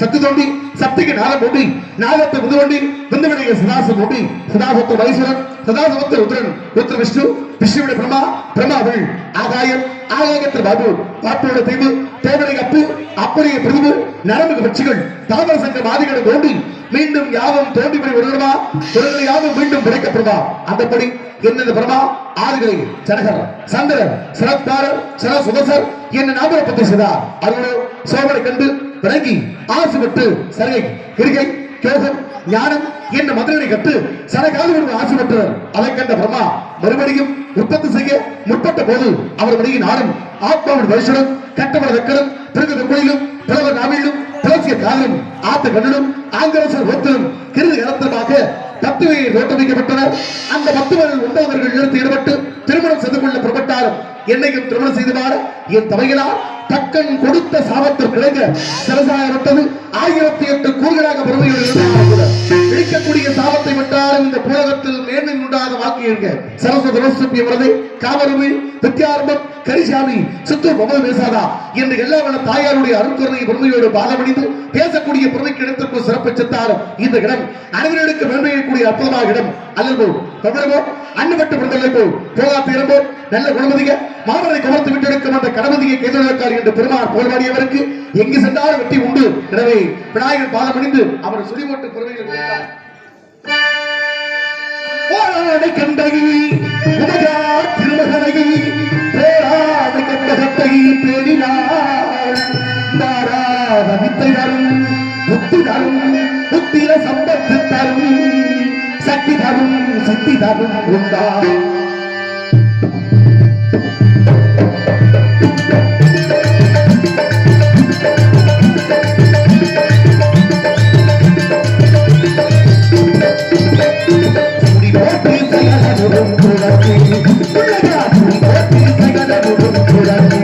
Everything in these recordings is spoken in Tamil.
சத்து தோண்டி சக்திக்கு நாகம் நாதத்தை நாகத்தை முதுவண்டி விந்துவிடைய சதாசம் தோண்டி சதாசத்து வைசுரன் சதாசவத்து ருத்ரன் ருத்ர விஷ்ணு விஷ்ணுவுடைய பிரமா பிரம்மாவில் ஆகாயம் ஆகாயத்தில் பாபு பாப்போட தீவு தேவனை அப்பு அப்படியே பிரிவு நரம்பு பட்சிகள் தாமர சங்க மாதிகளை தோண்டி மீண்டும் யாவும் தோண்டி போய் வருகிறமா ஒருவரை யாவும் மீண்டும் பிழைக்கப்படுவா அந்தபடி என்னென்ன பிரமா? ஆறுகளை ஜனகர் சந்திரர் சிறப்பாரர் சர சுதசர் என்ன நாமரை பத்தி செய்தார். அதோடு சோழனை கண்டு விளங்கி ஆசு பெற்று சருகை கிருகை கேசம் ஞானம் என்ன மந்திரனை கட்டு சனகால ஒரு ஆசை பெற்றவர் அதை கண்ட பிரம்மா மறுபடியும் உற்பத்தி செய்ய முற்பட்ட போது அவர் மணியை நாடும் ஆத்மாவின் வருஷனும் கட்டவர் வெக்கலும் பிறகு கோயிலும் பிறவர் நாவிலும் பிளசிய காலிலும் ஆத்த கண்ணிலும் ஆங்கிலசர் ஒத்தலும் கிருது கலத்தமாக தத்துவையை ரோட்ட அந்த பத்துவர்கள் ஒன்பவர்கள் இழுத்து ஈடுபட்டு திருமணம் செய்து கொள்ள புறப்பட்டாலும் என்னையும் திருமணம் செய்து என் தவைகளால் தக்கன் கொடுத்த சாபத்தில் கிடைக்க சிறசாயப்பட்டது ஆயிரத்தி எட்டு கூறுகளாக பெருமையோடு இழிக்கக்கூடிய சாபத்தை விட்டாலும் இந்த புலகத்தில் மேன்மை உண்டாத வாக்கியிருங்க சரஸ்வதி ரோசப்பி விரதை காவலுமி வித்யாரம்பம் கரிசாமி சித்து பொம்மது பேசாதா என்று எல்லா வன தாயாருடைய அருட்கருணை பெருமையோடு பாலமடிந்து பேசக்கூடிய பெருமைக்கு இடத்திற்கும் சிறப்பு செத்தாலும் இந்த இடம். அனைவர்களுக்கு மேன்மையக்கூடிய அற்புதமாக இடம். அல்லது தமிழகோ அன்னப்பட்டு பிறந்தல்லோ போகா பேரம்போ நல்ல குணமதிக மாமனை கவர்த்து விட்டெடுக்கும் அந்த கடமதியை கேதொழிற்கார் என்று பெருமாள் போல்வாடியவருக்கு எங்கு சென்றாலும் வெற்றி உண்டு. எனவே விநாயகர் பாதமணிந்து அவர் சுடிமோட்டு பெருமைகள் கொடுத்தார் போராடை கண்டகி உமையார் திருமகனையை போராடை கண்டகத்தை பேணினார். மாறாத வித்தை தரும் புத்தி தரும் புத்திர சம்பத்து தரும் சக்தி தரும் சித்தி தரும் உண்டா Yeah.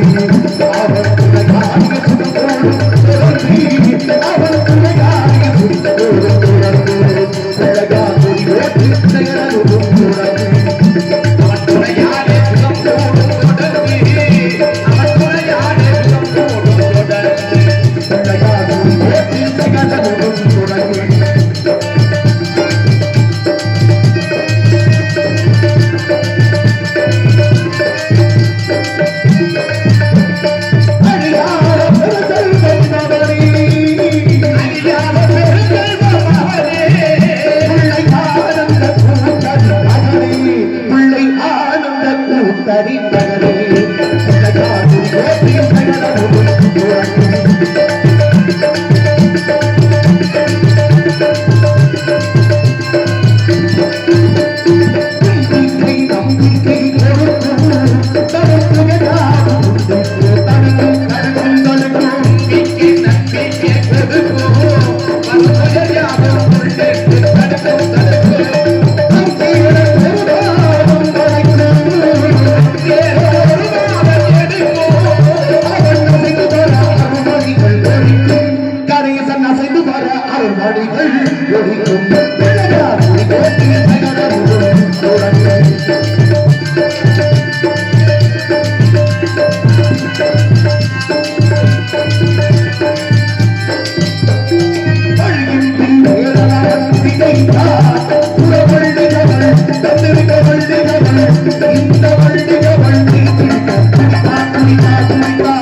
துடித்தார் துடித்தார்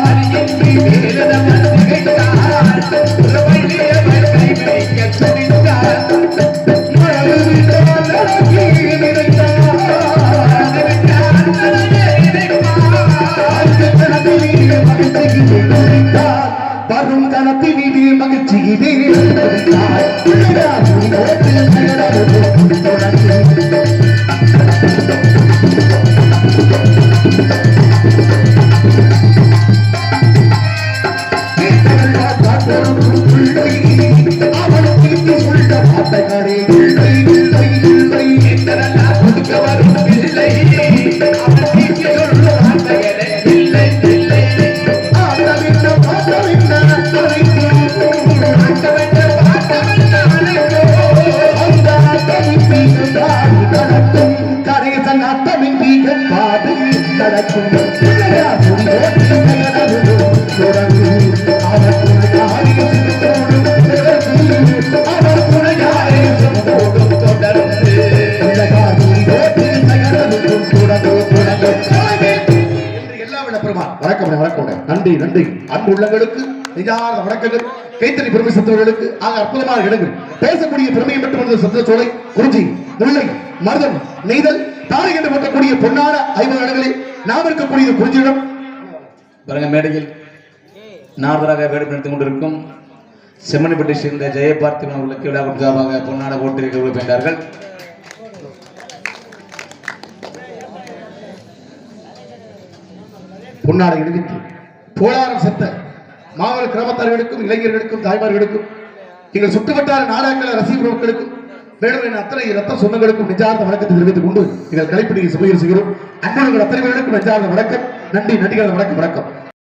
இன்றி வேலவன் திகைத்தார் உறவையிலே நன்றி நன்றி. அன்பு உள்ளங்களுக்கு நிஜான வணக்கங்கள். கைத்தறி பெருமை சத்தவர்களுக்கு ஆக அற்புதமான இடங்கள் பேசக்கூடிய பெருமையை மட்டும் சத்த சோலை குறிஞ்சி முல்லை மருதம் நெய்தல் தாரை என்று போட்டக்கூடிய பொன்னான ஐம்பது இடங்களில் நாம் இருக்கக்கூடிய குறிஞ்சியிடம் பாருங்க மேடையில் நாரதராக வேடம் நடத்தி கொண்டிருக்கும் செம்மணிப்பட்டி சேர்ந்த ஜெயபார்த்திவன் அவர்களுக்கு விழா சார்பாக பொன்னாட போட்டிருக்க விரும்புகின்றார்கள் பொன்னாடை இணைத்து கோளாரம் செத்த மாவட்ட கிராமத்தார்களுக்கும் இளைஞர்களுக்கும் தாய்மார்களுக்கும் எங்கள் சுட்டுவட்டார நாடாக்கள ரசிக மக்களுக்கும் மேலும் என் அத்தனை ரத்த சொந்தங்களுக்கும் நெஞ்சார்ந்த வணக்கத்தை தெரிவித்துக் கொண்டு எங்கள் கலைப்பிடியை சுமையில் செய்கிறோம். அன்புகள் அத்தனை பேர்களுக்கும் நெஞ்சார்ந்த வணக்கம். நன்றி நன்றிகள் வணக்கம் வணக்கம்.